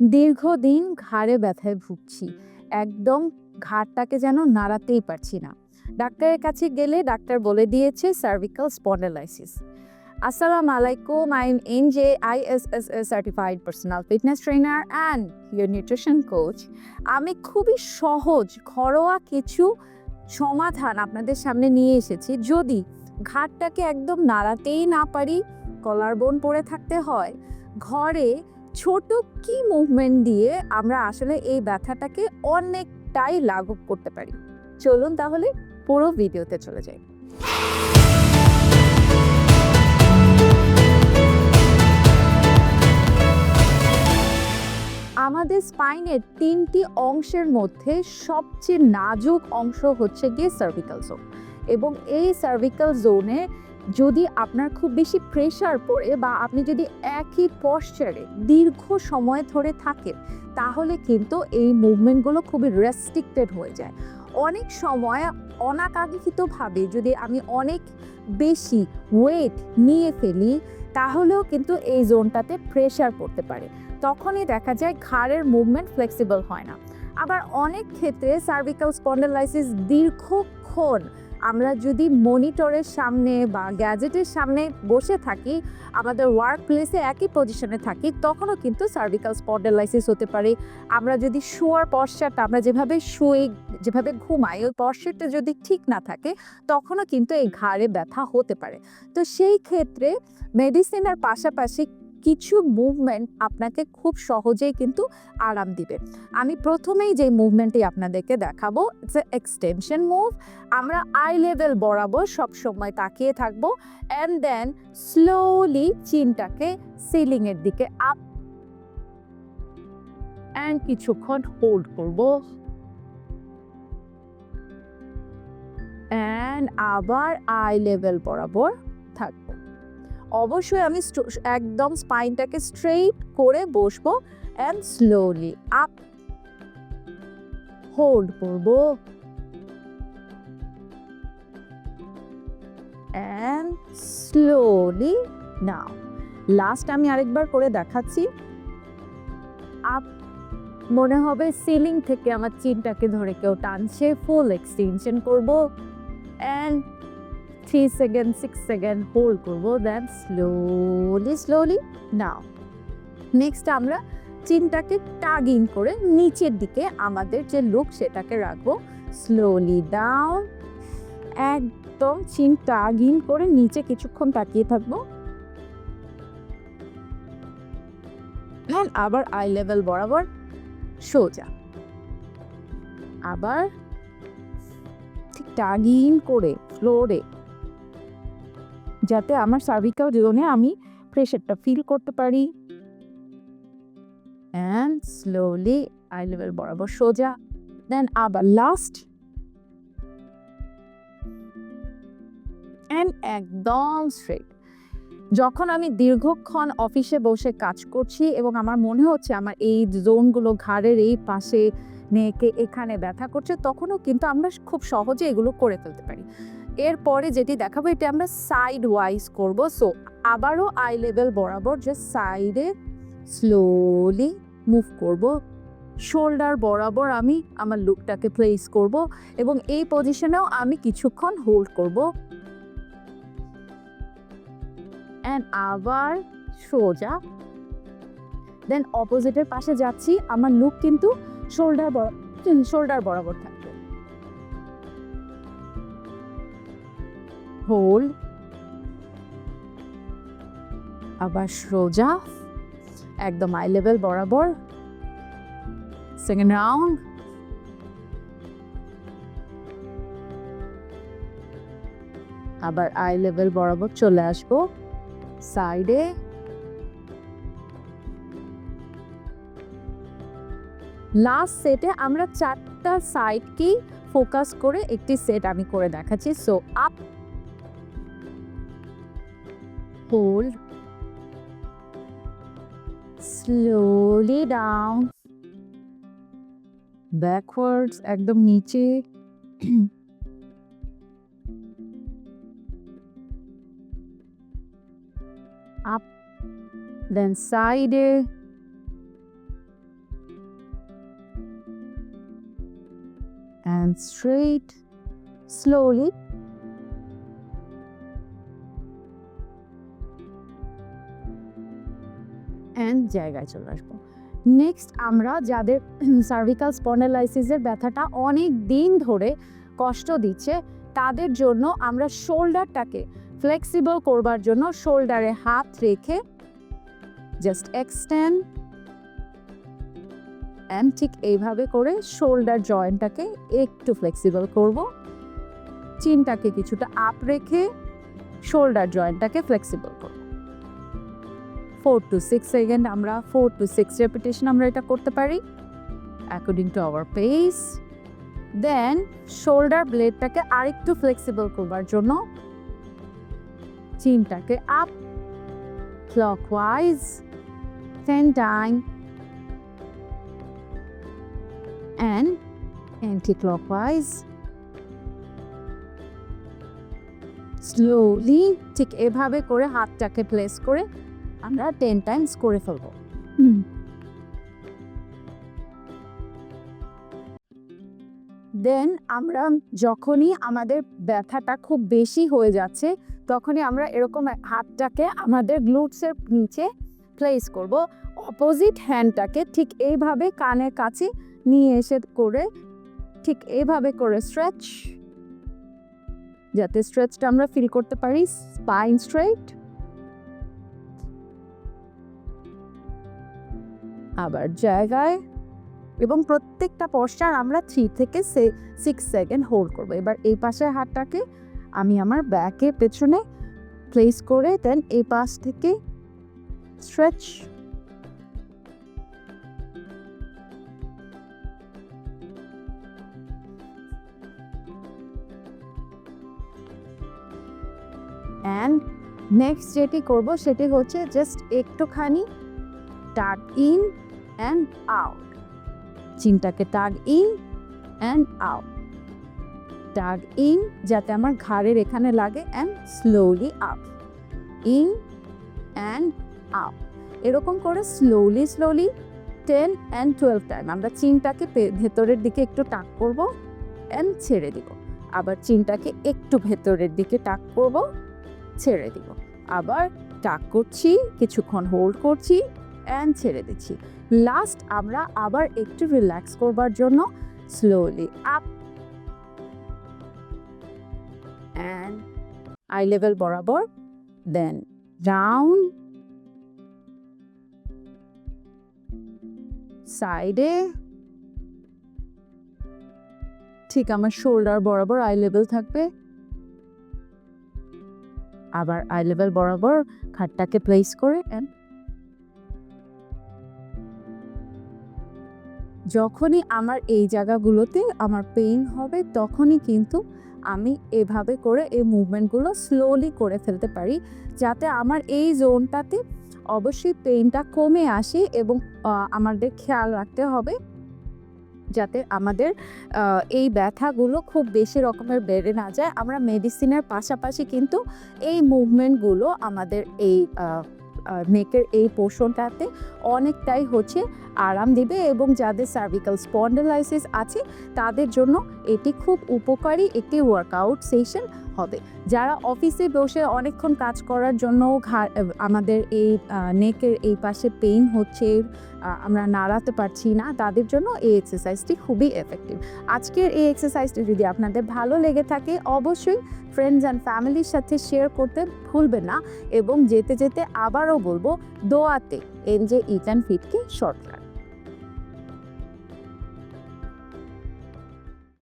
দীর্ঘদিন ঘাড়ে ব্যথায় ভুগছি। একদম ঘাড়টাকে যেন নাড়াতেই পারছি না। ডাক্তারের কাছে গেলে ডাক্তার বলে দিয়েছে সার্ভিক্যাল স্পন্ডালাইসিস আসসালামু আলাইকুম I M N J I S S S certified personal fitness trainer and year nutrition coach আমি খুবই সহজ, ঘরোয়া কিছু সমাধান আপনাদের সামনে নিয়ে এসেছি। যদি ঘাটটাকে একদম নাড়াতেই না পারি কলার বোন পরে থাকতে হয়, ঘরে ছোট কি মুভমেন্ট দিয়ে আমরা আসলে এই ব্যথাটাকে অনেকটাই লাঘব করতে পারি? চলুন তাহলে পুরো ভিডিওতে চলে যাই। আমাদের স্পাইনের তিনটি অংশের মধ্যে সবচেয়ে নাজুক অংশ হচ্ছে গিয়ে সার্ভিক্যাল জোন এবং এই সার্ভিক্যাল জোনে যদি আপনার খুব বেশি প্রেশার পড়ে বা আপনি যদি একই পশ্চারে দীর্ঘ সময় ধরে থাকেন, তাহলে কিন্তু এই মুভমেন্টগুলো খুবই রেস্ট্রিক্টেড হয়ে যায়। অনেক সময় অনাকাঙ্ক্ষিতভাবে যদি আমি অনেক বেশি ওয়েট নিয়ে ফেলি, তাহলেও কিন্তু এই জোনটাতে প্রেশার পড়তে পারে। তখনই দেখা যায় ঘাড়ের মুভমেন্ট ফ্লেক্সিবল হয় না। আবার অনেক ক্ষেত্রে সার্ভিক্যাল স্পন্ডালাইসিস দীর্ঘক্ষণ আমরা যদি মনিটরের সামনে বা গ্যাজেটের সামনে বসে থাকি, আমাদের ওয়ার্ক প্লেসে একই পজিশনে থাকি, তখনও কিন্তু সার্ভিক্যাল স্পন্ডালাইসিস হতে পারে। আমরা যদি শোয়ার পশ্চারটা আমরা যেভাবে শুয়ে যেভাবে ঘুমাই, ওই পশ্চারটা যদি ঠিক না থাকে, তখনও কিন্তু এই ঘাড়ে ব্যথা হতে পারে। তো সেই ক্ষেত্রে মেডিসিনের পাশাপাশি কিছু মুভমেন্ট আপনাকে খুব সহজেই কিন্তু আরাম দিবে। আমি প্রথমেই যে মুভমেন্টটি আপনাদেরকে দেখাবো ইটস এ এক্সটেনশন মুভ আমরা আই লেভেল বরাবর সব সময় তাকিয়ে থাকব অ্যান্ড দেন স্লোলি চিনটাকে সিলিংয়ের দিকে আপ অ্যান্ড কিছুক্ষণ হোল্ড করব। অ্যান্ড আবার আই লেভেল বরাবর অবশ্যই আমি একদম স্পাইনটাকে স্ট্রেইট করে বসবো অ্যান্ড স্লোলি আপ হোল্ড করব। অ্যান্ড স্লোলি নাও লাস্ট আমি আরেকবার করে দেখাচ্ছি। আপ মনে হবে সিলিং থেকে আমার চিনটাকে ধরে কেউ টানছে ফুল এক্সটেনশন করব। And three second six second hold করব then slowly slowly now next আমরা চিনটাকে টাগ ইন করে নিচের দিকে আমাদের যে লুক সেটাকে রাখব। স্লোলি ডাউন একদম চিন টাগ ইন করে নিচে কিছুক্ষণ তাকিয়ে থাকব। আবার আই লেভেল বরাবর সোজা। আবার ঠিক টাগ ইন করে ফ্লোরে যাতে আমার সার্ভিক্যাল জোনে আমি প্রেশারটা ফিল করতে পারি। অ্যান্ড স্লোলি আই লেভেল বরাবর সোজা। দেন আবার লাস্ট অ্যান্ড একদম স্ট্রেট যখন আমি দীর্ঘক্ষণ অফিসে বসে কাজ করছি এবং আমার মনে হচ্ছে আমার এই জোনগুলো ঘাড়ের এই পাশে, নেকে, এখানে ব্যথা করছে, তখনও কিন্তু আমরা খুব সহজে এগুলো করে ফেলতে পারি। এরপরে যেটি দেখাবো, এটা আমরা সাইড ওয়াইজ করব। সো আবারও আই লেভেল বরাবর যে সাইডে স্লোলি মুভ করব। শোল্ডার বরাবর আমি আমার লুকটাকে প্লেস করব এবং এই পজিশনেও আমি কিছুক্ষণ হোল্ড করব। অ্যান্ড আবার সোজা। দেন অপোজিটের পাশে যাচ্ছি, আমার লুক কিন্তু শোল্ডার শোল্ডার বরাবর থাকবে হোল্ড আবার সোজা একদম আই লেভেল বরাবর। সেকেন্ড রাউন্ড আবার আই লেভেল বরাবর চলে আসব। সাইডে লাস্ট সেটে আমরা চারটা সাইডকেই ফোকাস করে একটি সেট আমি করে দেখাচ্ছি। So up Hold slowly down. Backwards একদম নিচে। Up then side and straight slowly and জায়গায় চলে আসব। নেক্সট আমরা যাদের সার্ভিকাল স্পন্ডালাইসিসের ব্যথাটা অনেক দিন ধরে কষ্ট দিচ্ছে, তাদের জন্য আমরা শোল্ডারটাকে ফ্লেক্সিবল করবার জন্য শোল্ডারে হাত রেখে জাস্ট এক্সটেন্ড অ্যান্ড ঠিক এইভাবে করে শোল্ডার জয়েন্টটাকে একটু ফ্লেক্সিবল করব। চিনটাকে কিছুটা আপ রেখে শোল্ডার জয়েন্টটাকে ফ্লেক্সিবল করব। ফোর টু সিক্স সেকেন্ড আমরা ফোর টু সিক্স রেপিটেশন আমরা এটা করতে পারি according to our pace then shoulder ব্লেডটাকে আরেকটু ফ্লেক্সিবল করবার জন্য চিনটাকে up clockwise 10 time, and anti-clockwise. Slowly ঠিক এভাবে করে হাতটাকে প্লেস করে আমরা টেন টাইমস করে ফেলব। দেন আমরা যখনই আমাদের ব্যথাটা খুব বেশি হয়ে যাচ্ছে তখনই আমরা এরকম হাতটাকে আমাদের গ্লুটসের নিচে প্লেস করব। অপোজিট হ্যান্ডটাকে ঠিক এইভাবে কানের কাছে নিয়ে এসে করে ঠিক এইভাবে করে স্ট্রেচ যাতে স্ট্রেচটা আমরা ফিল করতে পারি স্পাইন স্ট্রেট আবার জায়গায় এবং প্রত্যেকটা পশ্চার আমরা থ্রি থেকে সে সিক্স সেকেন্ড হোল্ড করব। এবার এই পাশের হাতটাকে আমি আমার ব্যাকের পেছনে প্লেস করে দেন এই পাশ থেকে স্ট্রেচ অ্যান্ড নেক্সট যেটি করব সেটি হচ্ছে জাস্ট একটুখানি tuck in and out চিনটাকে tug in and out tug in যাতে আমার ঘাড়ের এখানে লাগে and slowly up in and out এরকম করে slowly slowly ten and twelve time আমরা চিনটাকে ভেতরের দিকে একটু টাক করব অ্যান্ড ছেড়ে দিব। আবার চিনটাকে একটু ভেতরের দিকে টাক করব, ছেড়ে দিব। আবার টাক করছি, কিছুক্ষণ হোল্ড করছি অ্যান্ড ছেড়ে দিচ্ছি। লাস্ট আমরা আবার একটু রিল্যাক্স করবার জন্য slowly up and eye level বরাবর দেন ডাউন সাইডে ঠিক আমার শোল্ডার বরাবর আই লেভেল থাকবে। আবার আই লেভেল বরাবর খাটটাকে প্লেস করে and যখনই আমার এই জায়গাগুলোতে আমার পেইন হবে, তখনই কিন্তু আমি এভাবে করে এই মুভমেন্টগুলো স্লোলি করে ফেলতে পারি, যাতে আমার এই জোনটাতে অবশ্যই পেইনটা কমে আসে এবং আমাদের খেয়াল রাখতে হবে যাতে আমাদের এই ব্যথাগুলো খুব বেশি রকমের বেড়ে না যায়। আমরা মেডিসিনের পাশাপাশি কিন্তু এই মুভমেন্টগুলো আমাদের এই নেকের এই পোর্শনটাতে অনেকটাই হচ্ছে আরাম দেবে এবং যাদের সার্ভিক্যাল স্পন্ডেলাইসিস আছে, তাদের জন্য এটি খুব উপকারী একটি ওয়ার্কআউট সেশন হবে। যারা অফিসে বসে অনেকক্ষণ কাজ করার জন্য আমাদের এই নেকের এই পাশে পেইন হচ্ছে আমরা নাড়াতে পারছি না, তাদের জন্য এই এক্সারসাইজটি খুবই এফেক্টিভ আজকের এই এক্সারসাইজটি যদি আপনাদের ভালো লেগে থাকে, অবশ্যই ফ্রেন্ডস অ্যান্ড ফ্যামিলির সাথে শেয়ার করতে ভুলবেন না। এবং যেতে যেতে আবারও বলব, দোয়াতে এনজে ইট অ্যান্ড ফিটকে শর্ট রাখবেন